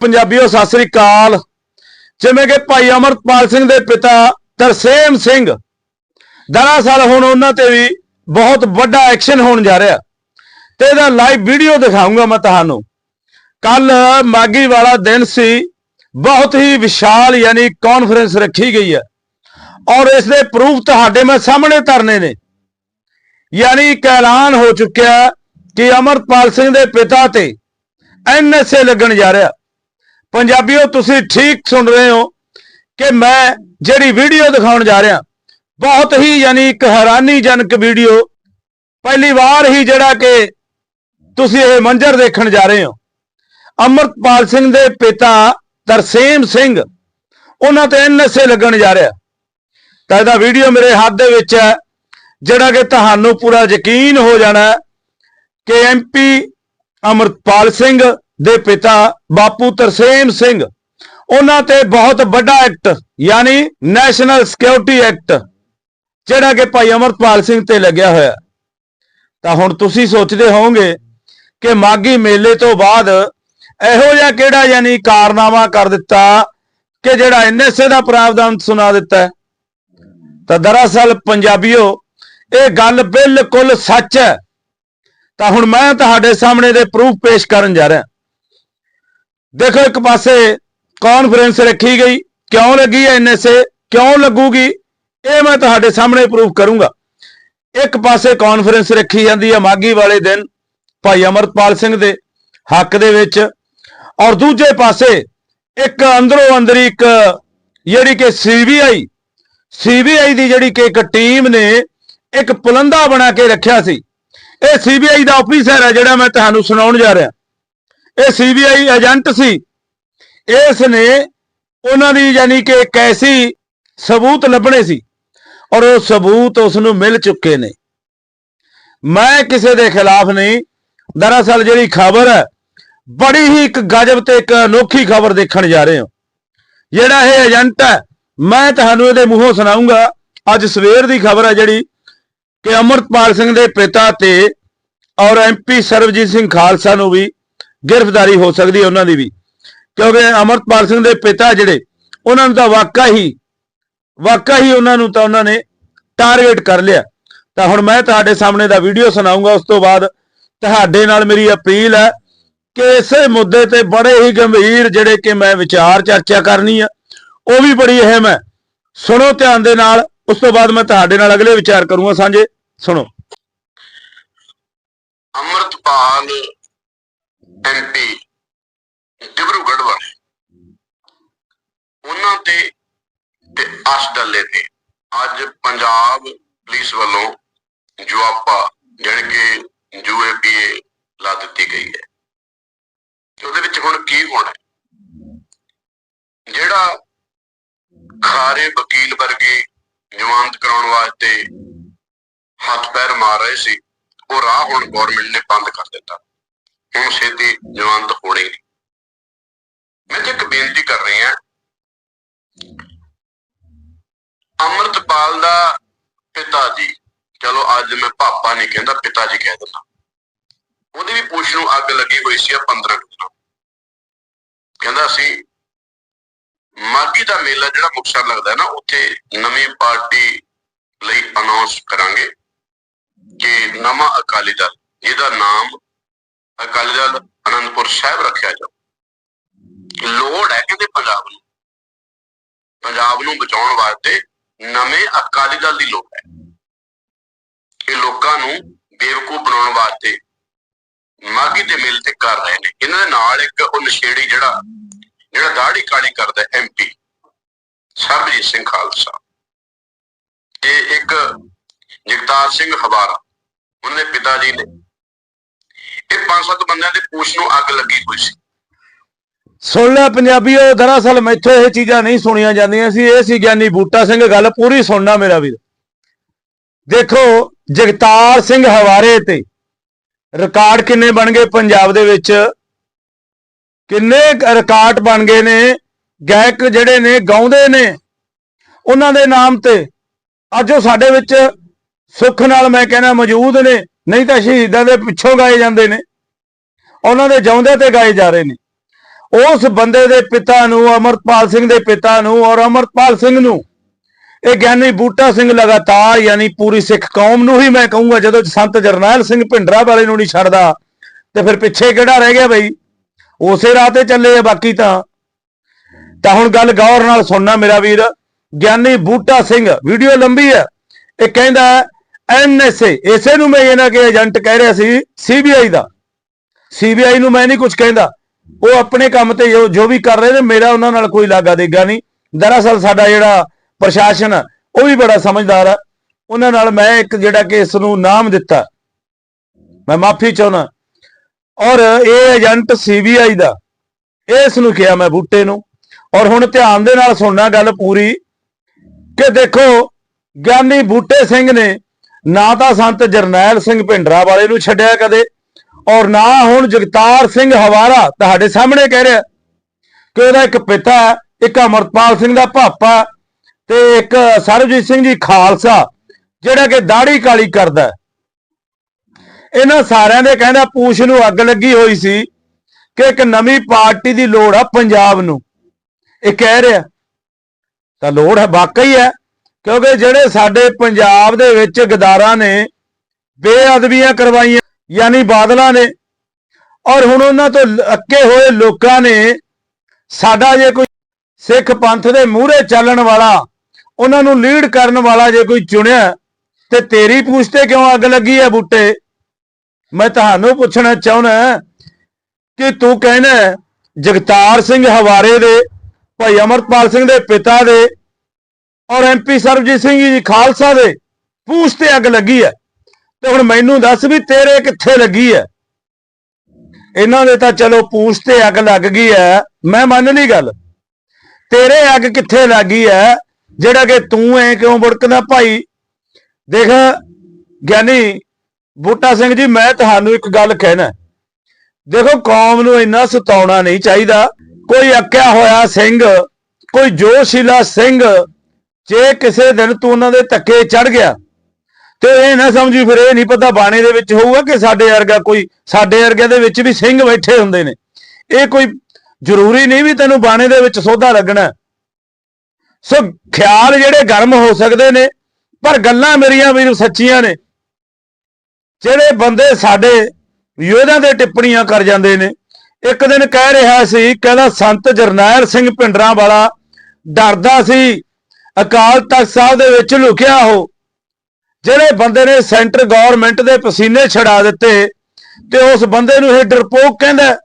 ਪੰਜਾਬੀਓ, ਸਤਿ ਸ੍ਰੀ ਅਕਾਲ। ਜਿਵੇਂ ਕਿ ਭਾਈ ਅਮਰਪਾਲ ਸਿੰਘ ਦੇ ਪਿਤਾ ਤਰਸੇਮ ਸਿੰਘ, ਦਰਅਸਲ ਹੁਣ ਉਹਨਾਂ ਤੇ ਵੀ ਬਹੁਤ ਵੱਡਾ ਐਕਸ਼ਨ ਹੋਣ ਜਾ ਰਿਹਾ। ਤੇ ਇਹਦਾ ਲਾਈਵ ਵੀਡੀਓ ਦਿਖਾਉਂਗਾ ਮੈਂ ਤੁਹਾਨੂੰ। ਕੱਲ ਮਾਗੀ ਵਾਲਾ ਦਿਨ ਸੀ, ਬਹੁਤ ਹੀ ਵਿਸ਼ਾਲ ਯਾਨੀ ਕਾਨਫਰੰਸ ਰੱਖੀ ਗਈ ਹੈ। ਔਰ ਇਸ ਦੇ ਪ੍ਰੂਫ ਤੁਹਾਡੇ ਮੈਂ ਸਾਹਮਣੇ ਧਰਨੇ ਨੇ। ਯਾਨੀ ਇੱਕ ਐਲਾਨ ਹੋ ਚੁੱਕਿਆ ਕਿ ਅਮਰਪਾਲ ਸਿੰਘ ਦੇ ਪਿਤਾ ਤੇ ਐਨਐਸਏ ਲੱਗਣ ਜਾ ਰਿਹਾ। ਪੰਜਾਬੀਓ, ਤੁਸੀਂ ਠੀਕ ਸੁਣ ਰਹੇ ਹੋ ਕਿ ਮੈਂ ਜਿਹੜੀ ਵੀਡੀਓ ਦਿਖਾਉਣ ਜਾ ਰਿਹਾ, ਬਹੁਤ ਹੀ ਯਾਨੀ ਇੱਕ ਹੈਰਾਨੀਜਨਕ ਵੀਡੀਓ, ਪਹਿਲੀ ਵਾਰ ਹੀ ਜਿਹੜਾ ਕਿ ਤੁਸੀਂ ਇਹ ਮੰਜ਼ਰ ਦੇਖਣ ਜਾ ਰਹੇ ਹੋ। ਅਮਰਪਾਲ ਸਿੰਘ ਦੇ ਪਿਤਾ ਤਰਸੇਮ ਸਿੰਘ, ਉਹਨਾਂ ਤੇ ਐਨਐਸਏ ਲੱਗਣ ਜਾ ਰਿਹਾ। ਤਾਂ ਇਹਦਾ ਵੀਡੀਓ ਮੇਰੇ ਹੱਥ ਦੇ ਵਿੱਚ ਹੈ, ਜਿਹੜਾ ਕਿ ਤੁਹਾਨੂੰ ਪੂਰਾ ਯਕੀਨ ਹੋ ਜਾਣਾ ਹੈ ਕਿ ਐਮਪੀ ਅਮਰਪਾਲ ਸਿੰਘ ਦੇ ਪਿਤਾ ਬਾਪੂ ਤਰਸੇਮ ਸਿੰਘ। ਉਹਨਾਂ ਤੇ ਬਹੁਤ ਵੱਡਾ ਐਕਟ, ਯਾਨੀ ਨੈਸ਼ਨਲ ਸਿਕਿਉਰਿਟੀ ਐਕਟ, ਜਿਹੜਾ ਕਿ ਭਾਈ ਅਮਰਪਾਲ ਸਿੰਘ ਤੇ ਲੱਗਿਆ ਹੋਇਆ। ਤਾਂ ਹੁਣ ਤੁਸੀਂ ਸੋਚਦੇ ਹੋਵੋਗੇ ਕਿ ਮਾਗੀ ਮੇਲੇ ਤੋਂ ਬਾਅਦ ਇਹੋ ਜਿਹਾ ਕਿਹੜਾ ਯਾਨੀ ਕਾਰਨਾਮਾ ਕਰ ਦਿੱਤਾ ਕਿ ਜਿਹੜਾ ਐਨਐਸਏ ਦਾ ਪ੍ਰਾਵਧਾਨ ਸੁਣਾ ਦਿੱਤਾ ਤਾਂ ਦਰਅਸਲ ਪੰਜਾਬੀਓ, ਇਹ ਗੱਲ ਬਿਲਕੁਲ ਸੱਚ ਹੈ। ਤਾਂ ਹੁਣ ਮੈਂ ਤੁਹਾਡੇ ਸਾਹਮਣੇ ਦੇ ਪ੍ਰੂਫ ਪੇਸ਼ ਕਰਨ ਜਾ ਰਿਹਾ। ਦੇਖੋ ਇੱਕ ਪਾਸੇ ਕਾਨਫਰੰਸ ਰੱਖੀ ਗਈ, ਕਿਉਂ ਲੱਗੀ ਹੈ ਐਨਐਸਏ ਕਿਉਂ ਲੱਗੂਗੀ? ਇਹ ਮੈਂ ਤੁਹਾਡੇ ਸਾਹਮਣੇ ਪ੍ਰੂਫ ਕਰੂੰਗਾ। ਇੱਕ ਪਾਸੇ ਕਾਨਫਰੰਸ ਰੱਖੀ ਜਾਂਦੀ ਹੈ ਮਾਗੀ ਵਾਲੇ ਦਿਨ, ਭਾਈ ਅਮਰਪਾਲ ਸਿੰਘ ਦੇ ਹੱਕ ਦੇ ਵਿੱਚ, ਔਰ ਦੂਜੇ ਪਾਸੇ ਇੱਕ ਅੰਦਰੋਂ ਅੰਦਰੀ ਇੱਕ ਜਿਹੜੀ ਕਿ ਸੀਬੀਆਈ ਸੀਬੀਆਈ ਦੀ ਜਿਹੜੀ ਕਿ ਇੱਕ ਟੀਮ ਨੇ ਇੱਕ ਪੁਲੰਦਾ ਬਣਾ ਕੇ ਰੱਖਿਆ ਸੀ। ਇਹ ਸੀਬੀਆਈ ਦਾ ਆਫੀਸਰ ਹੈ ਜਿਹੜਾ ਮੈਂ ਤੁਹਾਨੂੰ ਸੁਣਾਉਣ ਜਾ ਰਿਹਾ। ਇਹ ਸੀਬੀਆਈ ਏਜੰਟ ਸੀ। ਇਸ ਨੇ ਉਹਨਾਂ ਦੀ ਯਾਨੀ ਕਿ ਕੈਸੀ ਸਬੂਤ ਲੱਭਣੇ ਸੀ ਔਰ ਉਹ ਸਬੂਤ ਉਸ ਨੂੰ ਮਿਲ ਚੁੱਕੇ ਨੇ। ਮੈਂ ਕਿਸੇ ਦੇ ਖਿਲਾਫ ਨਹੀਂ, ਦਰਅਸਲ ਜਿਹੜੀ ਖਬਰ ਹੈ, ਬੜੀ ਹੀ ਇੱਕ ਗਜਬ ਤੇ ਇੱਕ ਅਨੋਖੀ ਖਬਰ ਦੇਖਣ ਜਾ ਰਹੇ ਹਾਂ। ਜਿਹੜਾ ਇਹ ਏਜੰਟ ਹੈ, ਮੈਂ ਤੁਹਾਨੂੰ ਇਹਦੇ ਮੂੰਹੋਂ ਸੁਣਾਉਂਗਾ। ਅੱਜ ਸਵੇਰ ਦੀ ਖਬਰ ਹੈ ਜਿਹੜੀ ਕਿ ਅਮਰਪਾਲ ਸਿੰਘ ਦੇ ਪਿਤਾ ਤੇ ਔਰ ਐਮਪੀ ਸਰਬਜੀਤ ਸਿੰਘ ਖਾਲਸਾ ਨੂੰ ਵੀ ਗ੍ਰਿਫਤਾਰੀ ਹੋ ਸਕਦੀ ਹੈ ਉਹਨਾਂ ਦੀ ਵੀ। ਕਿਉਂਕਿ ਅਮਰਪਾਲ ਸਿੰਘ ਦੇ ਪਿਤਾ ਜਿਹੜੇ, ਉਹਨਾਂ ਨੂੰ ਤਾਂ ਵਾਕਾ ਹੀ ਵਾਕਾ ਹੀ ਉਹਨਾਂ ਨੂੰ ਤਾਂ ਉਹਨਾਂ ਨੇ ਟਾਰਗੇਟ ਕਰ ਲਿਆ। ਤਾਂ ਹੁਣ ਮੈਂ ਤੁਹਾਡੇ ਸਾਹਮਣੇ ਦਾ ਵੀਡੀਓ ਸੁਣਾਉਂਗਾ, ਉਸ ਤੋਂ ਬਾਅਦ ਤੁਹਾਡੇ ਨਾਲ ਮੇਰੀ ਅਪੀਲ ਹੈ ਕਿ ਇਸੇ ਮੁੱਦੇ ਤੇ ਬੜੇ ਹੀ ਗੰਭੀਰ ਜਿਹੜੇ ਕਿ ਮੈਂ ਵਿਚਾਰ ਚਰਚਾ ਕਰਨੀ ਆ, ਉਹ ਵੀ ਬੜੀ ਅਹਿਮ ਹੈ। ਸੁਣੋ ਧਿਆਨ ਦੇ ਨਾਲ, ਉਸ ਤੋਂ ਬਾਅਦ ਮੈਂ ਤੁਹਾਡੇ ਨਾਲ ਅਗਲੇ ਵਿਚਾਰ ਕਰੂੰਗਾ ਸਾਂਝੇ। ਸੁਣੋ। ਅਮਰਤਪਾਲ ਐਮਪੀ ਡਿਬਰੂਗੜ੍ਹ ਵਾਲੇ। ਉਹਨਾਂ ਤੇ ਤੇ ਅਸ ਤੇ ਅੱਜ ਪੰਜਾਬ ਪੁਲਿਸ ਵੱਲੋਂ ਜੁਆਪਾ ਜਾਣੀ ਕਿ ਯੂਏਪੀਏ ਲਾ ਦਿੱਤੀ ਗਈ ਹੈ। ਤੇ ਉਹਦੇ ਵਿੱਚ ਹੁਣ ਕੀ ਹੋਣਾ ਜਿਹੜਾ ਖਾਰੇ ਵਕੀਲ ਵਰਗੇ ਜ਼ਮਾਨਤ ਕਰਾਉਣ ਵਾਸਤੇ ਹੱਥ ਪੈਰ ਮਾਰ ਰਹੇ ਸੀ, ਉਹ ਰਾਹ ਹੁਣ ਗਵਰਨਮੈਂਟ ਨੇ ਬੰਦ ਕਰ ਦਿੱਤਾ। ਹੁਣ ਛੇਤੀ ਜ਼ਮਾਨਤ ਹੋਣੀ ਨਹੀਂ। ਮੈਂ ਇੱਕ ਬੇਨਤੀ ਕਰ ਰਹੀ ਅਮਰਤਪਾਲ ਦਾ ਪਿਤਾ ਜੀ, ਚਲੋ ਅੱਜ ਮੈਂ ਪਾਪਾ ਨਹੀਂ ਕਹਿੰਦਾ, ਪਿਤਾ ਜੀ ਕਹਿ ਦਿੰਦਾ। ਉਹਦੀ ਵੀ ਪੂਛ ਨੂੰ ਅੱਗ ਲੱਗੀ ਹੋਈ ਸੀ ਆ 15 ਦਿਨਾਂ ਕਹਿੰਦਾ ਸੀ ਮਾਗੀ ਦਾ ਮੇਲਾ ਜਿਹੜਾ ਮੁਕਤਸਰ ਲੱਗਦਾ ਨਾ, ਉੱਥੇ ਨਵੀਂ ਪਾਰਟੀ ਲਈ ਅਨਾਉਂਸ ਕਰਾਂਗੇ ਕਿ ਨਵਾਂ ਅਕਾਲੀ ਦਲ, ਇਹਦਾ ਨਾਮ ਅਕਾਲੀ ਦਲ ਅਨੰਦਪੁਰ ਸਾਹਿਬ ਰੱਖਿਆ ਜਾਊ। ਲੋੜ ਹੈ ਕਹਿੰਦੇ ਪੰਜਾਬ ਨੂੰ। ਪੰਜਾਬ ਨੂੰ ਬਚਾਉਣ ਵਾਸਤੇ ਨਵੇਂ ਅਕਾਲੀ ਦਲ ਦੀ ਲੋੜ ਹੈ। ਇਹ ਲੋਕਾਂ ਨੂੰ ਬੇਵਕੂਫ ਬਣਾਉਣ ਵਾਸਤੇ ਮਾਗੀ ਦੇ ਮੇਲ ਤੇ ਕਰ ਰਹੇ ਨੇ। ਇਹਨਾਂ ਦੇ ਨਾਲ ਇੱਕ ਉਹ ਨਸ਼ੇੜੀ ਜਿਹੜਾ ਜਿਹੜਾ ਦਾੜੀ ਕਾਲੀ ਕਰਦਾ ਐਮਪੀ ਸਰਬਜੀਤ ਸਿੰਘ ਖਾਲਸਾ। ਇਹ ਇੱਕ ਜਗਤਾਰ ਸਿੰਘ ਹਵਾਰਾ ਉਹਨਾਂ ਪਿਤਾ ਜੀ ਨੇ ਇਹ ਪੰਜ ਸੱਤ ਬੰਦਿਆਂ ਦੇ ਪੂਛ ਨੂੰ ਅੱਗ ਲੱਗੀ ਹੋਈ ਸੀ। ਸੁਣ ਲੈ ਪੰਜਾਬੀਓ, ਦਰਅਸਲ ਮੈਥੋਂ ਇਹ ਚੀਜ਼ਾਂ ਨਹੀਂ ਸੁਣੀਆਂ ਜਾਂਦੀਆਂ ਸੀ। ਇਹ ਸੀ ਗਿਆਨੀ ਬੂਟਾ ਸਿੰਘ, ਗੱਲ ਪੂਰੀ ਸੁਣਨਾ ਮੇਰਾ ਵੀਰ। ਦੇਖੋ, ਜਗਤਾਰ ਸਿੰਘ ਹਵਾਰੇ ਤੇ ਰਿਕਾਰਡ ਕਿੰਨੇ ਬਣ ਗਏ ਪੰਜਾਬ ਦੇ ਵਿੱਚ? ਕਿੰਨੇ ਰਿਕਾਰਡ ਬਣ ਗਏ ਨੇ? ਗਾਇਕ ਜਿਹੜੇ ਨੇ, ਗਾਉਂਦੇ ਨੇ। ਉਹਨਾਂ ਦੇ ਨਾਮ ਤੇ ਅੱਜ ਉਹ ਸਾਡੇ ਵਿੱਚ ਸੁੱਖ ਨਾਲ ਮੈਂ ਕਹਿੰਦਾ ਮੌਜੂਦ ਨੇ। ਨਹੀਂ ਤਾਂ ਸ਼ਹੀਦਾਂ ਦੇ ਪਿੱਛੋਂ ਗਾਏ ਜਾਂਦੇ ਨੇ। ਉਹਨਾਂ ਦੇ ਜਿਉਂਦੇ ਤੇ ਗਾਏ ਜਾ ਰਹੇ ਨੇ। ਉਸ ਬੰਦੇ ਦੇ ਪਿਤਾ ਨੂੰ, ਅਮਰਪਾਲ ਸਿੰਘ ਦੇ ਪਿਤਾ ਨੂੰ ਔਰ ਅਮਰਪਾਲ ਸਿੰਘ ਨੂੰ, ਇਹ ਗਿਆਨੀ ਬੂਟਾ ਸਿੰਘ ਲਗਾਤਾਰ ਯਾਨੀ ਪੂਰੀ ਸਿੱਖ ਕੌਮ ਨੂੰ ਹੀ ਮੈਂ ਕਹੂੰਗਾ, ਜਦੋਂ ਸੰਤ ਜਰਨੈਲ ਸਿੰਘ ਭਿੰਡਰਾ ਵਾਲੇ ਨੂੰ ਨਹੀਂ ਛੱਡਦਾ, ਤੇ ਫਿਰ ਪਿੱਛੇ ਕਿਹੜਾ ਰਹਿ ਗਿਆ ਬਈ? ਉਸੇ ਰਾਹ ਤੇ ਚੱਲੇ ਆ ਬਾਕੀ ਤਾਂ। ਤਾਂ ਹੁਣ ਗੱਲ ਗੌਰ ਨਾਲ ਸੁਣਨਾ ਮੇਰਾ ਵੀਰ, ਗਿਆਨੀ ਬੂਟਾ ਸਿੰਘ ਵੀਡੀਓ ਲੰਬੀ ਹੈ। ਇਹ ਕਹਿੰਦਾ ਐਨਐਸਏ ਇਸੇ ਨੂੰ ਮੈਂ ਇਹਨਾਂ ਕੇ ਏਜੰਟ ਕਹਿ ਰਿਹਾ ਸੀ ਸੀਬੀਆਈ ਦਾ। ਸੀਬੀਆਈ ਨੂੰ ਮੈਂ ਨਹੀਂ ਕੁਝ ਕਹਿੰਦਾ। ਉਹ ਆਪਣੇ ਕੰਮ ਤੇ ਜੋ ਵੀ ਕਰ ਰਹੇ ਨੇ, ਮੇਰਾ ਉਹਨਾਂ ਨਾਲ ਕੋਈ ਲਾਗਾ ਦੇਗਾ ਨਹੀਂ। ਦਰਅਸਲ ਸਾਡਾ ਜਿਹੜਾ ਪ੍ਰਸ਼ਾਸਨ ਉਹ ਵੀ ਬੜਾ ਸਮਝਦਾਰ ਆ। ਉਹਨਾਂ ਨਾਲ ਮੈਂ ਇੱਕ ਜਿਹੜਾ ਕਿ ਇਸ ਨੂੰ ਨਾਮ ਦਿੱਤਾ। ਮੈਂ ਮਾਫੀ ਚਾਹੁੰਦਾ। ਔਰ ਇਹ ਏਜੰਟ ਸੀਬੀਆਈ ਦਾ। ਇਸ ਨੂੰ ਕਿਹਾ ਮੈਂ ਬੂਟੇ ਨੂੰ। ਔਰ ਹੁਣ ਧਿਆਨ ਦੇ ਨਾਲ ਸੁਣਨਾ ਗੱਲ ਪੂਰੀ। ਕਿ ਦੇਖੋ, ਗਿਆਨੀ ਬੂਟੇ ਸਿੰਘ ਨੇ ਨਾ ਤਾਂ ਸੰਤ ਜਰਨੈਲ ਸਿੰਘ ਭਿੰਡਰਾ ਵਾਲੇ ਨੂੰ ਛੱਡਿਆ ਕਦੇ ਔਰ ਨਾ ਹੁਣ ਜਗਤਾਰ ਸਿੰਘ ਹਵਾਰਾ ਤੁਹਾਡੇ ਸਾਹਮਣੇ ਕਹਿ ਰਿਹਾ ਕਿ ਉਹਦਾ ਇੱਕ ਪਿਤਾ ਹੈ, ਇੱਕ ਅਮਰਪਾਲ ਸਿੰਘ ਦਾ ਭਾਪਾ ਤੇ ਇੱਕ ਸਰਬਜੀਤ ਸਿੰਘ ਜੀ ਖਾਲਸਾ ਜਿਹੜਾ ਕਿ ਦਾੜੀ ਕਾਲੀ ਕਰਦਾ ਇਹਨਾਂ ਸਾਰਿਆਂ ਦੇ ਕਹਿੰਦਾ ਪੂਛ ਨੂੰ ਅੱਗ ਲੱਗੀ ਹੋਈ ਸੀ ਕਿ ਇੱਕ ਨਵੀਂ ਪਾਰਟੀ ਦੀ ਲੋੜ ਆ ਪੰਜਾਬ ਨੂੰ। ਇਹ ਕਹਿ ਰਿਹਾ ਤਾਂ ਲੋੜ ਹੈ ਵਾਕਈ ਹੈ ਕਿਉਂਕਿ ਜਿਹੜੇ ਸਾਡੇ ਪੰਜਾਬ ਦੇ ਵਿੱਚ ਗਦਾਰਾਂ ਨੇ, ਬੇਅਦਬੀਆਂ ਕਰਵਾਈਆਂ, ਯਾਨੀ ਬਾਦਲਾਂ ਨੇ, ਔਰ ਹੁਣ ਉਹਨਾਂ ਤੋਂ ਅੱਕੇ ਹੋਏ ਲੋਕਾਂ ਨੇ ਸਾਡਾ ਜੇ ਕੋਈ ਸਿੱਖ ਪੰਥ ਦੇ ਮੂਹਰੇ ਚੱਲਣ ਵਾਲਾ, ਉਹਨਾਂ ਨੂੰ ਲੀਡ ਕਰਨ ਵਾਲਾ ਜੇ ਕੋਈ ਚੁਣਿਆ, ਤੇ ਤੇਰੀ ਪੂਛ ਤੇ ਕਿਉਂ ਅੱਗ ਲੱਗੀ ਹੈ ਬੂਟੇ? ਮੈਂ ਤੁਹਾਨੂੰ ਪੁੱਛਣਾ ਚਾਹੁੰਦਾ ਕਿ ਤੂੰ ਕਹਿੰਦਾ ਜਗਤਾਰ ਸਿੰਘ ਹਵਾਰੇ ਦੇ, ਭਾਈ ਅਮਰਪਾਲ ਸਿੰਘ ਦੇ ਪਿਤਾ ਦੇ ਔਰ ਐਮਪੀ ਸਰਬਜੀਤ ਸਿੰਘ ਜੀ ਖਾਲਸਾ ਦੇ ਪੂਛ ਤੇ ਅੱਗ ਲੱਗੀ ਹੈ। ਤੇ ਹੁਣ ਮੈਨੂੰ ਦੱਸ ਵੀ ਤੇਰੇ ਕਿੱਥੇ ਲੱਗੀ ਹੈ? ਇਹਨਾਂ ਦੇ ਤਾਂ ਚਲੋ ਪੂਛ ਤੇ ਅੱਗ ਲੱਗ ਗਈ ਹੈ, ਮੈਂ ਮੰਨ ਲਈ ਗੱਲ। ਤੇਰੇ ਅੱਗ ਕਿੱਥੇ ਲੱਗੀ ਹੈ? ਜਿਹੜਾ ਕਿ ਤੂੰ ਐ ਕਿਉਂ ਬੁੜਕਦਾ ਭਾਈ? ਦੇਖ, ਗਿਆਨੀ ਬੂਟਾ ਸਿੰਘ ਜੀ, ਮੈਂ ਤੁਹਾਨੂੰ ਇੱਕ ਗੱਲ ਕਹਿਣਾ। ਦੇਖੋ, ਕੌਮ ਨੂੰ ਇੰਨਾ ਸਤਾਉਣਾ ਨਹੀਂ ਚਾਹੀਦਾ। ਕੋਈ ਅੱਕਿਆ ਹੋਇਆ ਸਿੰਘ, ਕੋਈ ਜੋਸ਼ੀਲਾ ਸਿੰਘ ਜੇ ਕਿਸੇ ਦਿਨ ਤੂੰ ਉਹਨਾਂ ਦੇ ਧੱਕੇ ਚੜ ਗਿਆ, ਤੇ ਇਹ ਨਾ ਸਮਝੀ ਫਿਰ ਇਹ ਨਹੀਂ ਪਤਾ ਬਾਣੇ ਦੇ ਵਿੱਚ ਹੋਊਗਾ ਕਿ ਸਾਡੇ ਵਰਗਾ ਕੋਈ, ਸਾਡੇ ਵਰਗਿਆਂ ਦੇ ਵਿੱਚ ਵੀ ਸਿੰਘ ਬੈਠੇ ਹੁੰਦੇ ਨੇ। ਇਹ ਕੋਈ ਜ਼ਰੂਰੀ ਨਹੀਂ ਵੀ ਤੈਨੂੰ ਬਾਣੇ ਦੇ ਵਿੱਚ ਸੋਧਾ ਲੱਗਣਾ। ਸੋ ਖਿਆਲ ਜਿਹੜੇ ਗਰਮ ਹੋ ਸਕਦੇ ਨੇ, ਪਰ ਗੱਲਾਂ ਮੇਰੀਆਂ ਵੀ ਸੱਚੀਆਂ ਨੇ। ਜਿਹੜੇ ਬੰਦੇ ਸਾਡੇ ਯੋਧਿਆਂ ਦੇ ਟਿੱਪਣੀਆਂ ਕਰ ਜਾਂਦੇ ਨੇ, ਇੱਕ ਦਿਨ ਕਹਿ ਰਿਹਾ ਸੀ, ਕਹਿੰਦਾ ਸੰਤ ਜਰਨੈਲ ਸਿੰਘ ਪਿੰਡਰਾਂ ਵਾਲਾ ਡਰਦਾ ਸੀ ਅਕਾਲ ਤਖਤ ਸਾਹਿਬ ਦੇ ਵਿੱਚ ਲੁਕਿਆ ਹੋ, ਜਿਹੜੇ ਬੰਦੇ ਨੇ ਸੈਂਟਰ ਗਵਰਨਮੈਂਟ ਦੇ ਪਸੀਨੇ ਛਡਾ ਦਿੱਤੇ ਤੇ ਉਸ ਬੰਦੇ ਨੂੰ ਇਹ ਡਰਪੋਕ ਕਹਿੰਦਾ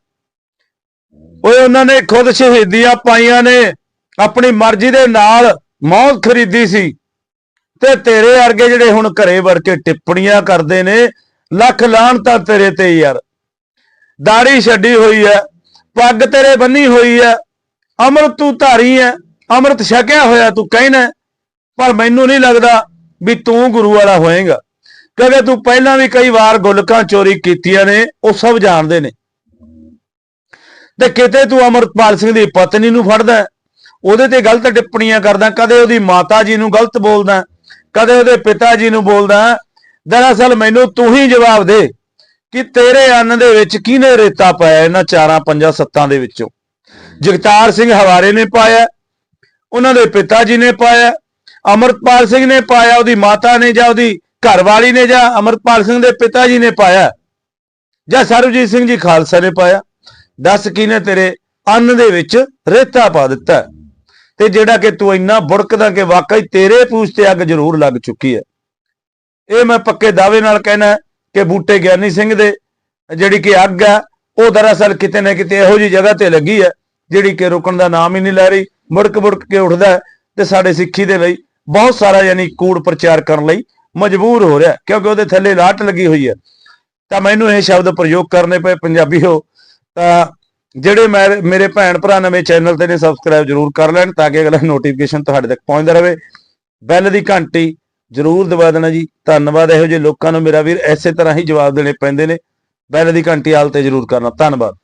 ਓਏ ਉਹਨਾਂ ਨੇ ਖੁਦ ਸ਼ਹੀਦੀਆਂ ਪਾਈਆਂ ਨੇ, ਆਪਣੀ ਮਰਜ਼ੀ ਦੇ ਨਾਲ ਮੌਤ ਖਰੀਦੀ ਸੀ ਤੇ ਤੇਰੇ ਵਰਗੇ ਜਿਹੜੇ ਹੁਣ ਘਰੇ ਵਰ ਕੇ ਟਿੱਪਣੀਆਂ ਕਰਦੇ ਨੇ, ਲੱਖ ਲਾਹਣ ਤਾਂ ਤੇਰੇ ਤੇ ਯਾਰ। ਦਾੜੀ ਛੱਡੀ ਹੋਈ ਹੈ, ਪੱਗ ਤੇਰੇ ਬੰਨੀ ਹੋਈ ਹੈ ਅੰਮ੍ਰਿਤ ਤੂੰ ਧਾਰੀ ਹੈ ਅੰਮ੍ਰਿਤ ਛਕਿਆ ਹੋਇਆ ਤੂੰ ਕਹਿਣਾ ਪਰ ਮੈਨੂੰ ਨਹੀਂ ਲੱਗਦਾ ਵੀ ਤੂੰ ਗੁਰੂ ਵਾਲਾ ਹੋਏਗਾ। ਕਿਉਂਕਿ ਤੂੰ ਪਹਿਲਾਂ ਵੀ ਕਈ ਵਾਰ ਗੁਲਕਾਂ ਚੋਰੀ ਕੀਤੀਆਂ ਨੇ, ਉਹ ਸਭ ਜਾਣਦੇ ਨੇ। ਤੇ ਕਿਤੇ ਤੂੰ ਅਮਰਪਾਲ ਸਿੰਘ ਦੀ ਪਤਨੀ ਨੂੰ ਫੜਦਾ ਉਹਦੇ ਤੇ ਗਲਤ ਟਿੱਪਣੀਆਂ ਕਰਦਾ ਕਦੇ ਉਹਦੀ ਮਾਤਾ ਜੀ ਨੂੰ ਗਲਤ ਬੋਲਦਾ ਕਦੇ ਉਹਦੇ ਪਿਤਾ ਜੀ ਨੂੰ ਬੋਲਦਾ ਦਰਅਸਲ ਮੈਨੂੰ ਤੂੰ ਹੀ ਜਵਾਬ ਦੇ ਕਿ ਤੇਰੇ ਅੰਨ ਦੇ ਵਿੱਚ ਕਿਹਨੇ ਰੇਤਾ ਪਾਇਆ, ਇਹਨਾਂ ਚਾਰਾਂ ਪੰਜਾਂ ਸੱਤਾਂ ਦੇ ਵਿੱਚੋਂ। ਜਗਤਾਰ ਸਿੰਘ ਹਵਾਰੇ ਨੇ ਪਾਇਆ ਉਹਨਾਂ ਦੇ ਪਿਤਾ ਜੀ ਨੇ ਪਾਇਆ ਅਮਰਪਾਲ ਸਿੰਘ ਨੇ ਪਾਇਆ, ਉਹਦੀ ਮਾਤਾ ਨੇ ਜਾਂ ਉਹਦੀ ਘਰਵਾਲੀ ਨੇ ਜਾਂ ਅਮਰਪਾਲ ਸਿੰਘ ਦੇ ਪਿਤਾ ਜੀ ਨੇ ਪਾਇਆ, ਜਾਂ ਸਰਬਜੀਤ ਸਿੰਘ ਜੀ ਖਾਲਸਾ ਨੇ ਪਾਇਆ, ਦੱਸ ਕਿਹਨੇ ਤੇਰੇ ਅੰਨ ਦੇ ਵਿੱਚ ਰੇਤਾ ਪਾ ਦਿੱਤਾ? ਤੇ ਜਿਹੜਾ ਕਿ ਤੂੰ ਇੰਨਾ ਬੁੜਕਦਾ ਕਿ ਵਾਕਈ ਤੇਰੇ ਪੂਛ ਤੇ ਅੱਗ ਜ਼ਰੂਰ ਲੱਗ ਚੁੱਕੀ ਹੈ। ਇਹ ਮੈਂ ਪੱਕੇ ਦਾਅਵੇ ਨਾਲ ਕਹਿਣਾ ਕਿ ਬੂਟੇ ਗਿਆਨੀ ਸਿੰਘ ਦੇ ਜਿਹੜੀ ਕਿ ਅੱਗ ਹੈ, ਉਹ ਦਰਅਸਲ ਕਿਤੇ ਨਾ ਕਿਤੇ ਇਹੋ ਜੀ ਜਗ੍ਹਾ ਤੇ ਲੱਗੀ ਹੈ, ਜਿਹੜੀ ਕਿ ਰੁਕਣ ਦਾ ਨਾਮ ਹੀ ਨਹੀਂ ਲੈ ਰਹੀ। ਮੁੜਕ ਮੁੜਕ ਕੇ ਉੱਠਦਾ ਤੇ ਸਾਡੇ ਸਿੱਖੀ ਦੇ ਲਈ ਬਹੁਤ ਸਾਰਾ ਯਾਨੀ ਕੂੜ ਪ੍ਰਚਾਰ ਕਰਨ ਲਈ ਮਜਬੂਰ ਹੋ ਰਿਹਾ ਕਿਉਂਕਿ ਉਹਦੇ ਥੱਲੇ ਲਾਟ ਲੱਗੀ ਹੋਈ ਹੈ। ਤਾਂ ਮੈਨੂੰ ਇਹ ਸ਼ਬਦ ਪ੍ਰਯੋਗ ਕਰਨੇ ਪਏ ਪੰਜਾਬੀ ਹੋ ਤਾਂ ਜਿਹੜੇ ਮੈਂ- ਮੇਰੇ ਭੈਣ ਭਰਾ ਨਵੇਂ ਚੈਨਲ ਤੇ ਨੇ ਸਬਸਕ੍ਰਾਈਬ ਜਰੂਰ ਕਰ ਲੈਣ ਤਾਂ ਕਿ ਅਗਲਾ ਨੋਟੀਫਿਕੇਸ਼ਨ ਤੁਹਾਡੇ ਤੱਕ ਪਹੁੰਚਦਾ ਰਹੇ। ਬੈਲ ਦੀ ਘੰਟੀ ਜਰੂਰ ਦਬਾ ਦੇਣਾ ਜੀ। ਧੰਨਵਾਦ, ਇਹੋ ਜਿਹੇ ਲੋਕਾਂ ਨੂੰ ਮੇਰਾ ਵੀਰ ਐਸੇ ਤਰ੍ਹਾਂ ਹੀ ਜਵਾਬ ਦੇਣੇ ਪੈਂਦੇ ਨੇ। ਬੈਲ ਦੀ ਘੰਟੀ ਹਾਲ ਤੇ ਜਰੂਰ ਕਰਨਾ। ਧੰਨਵਾਦ।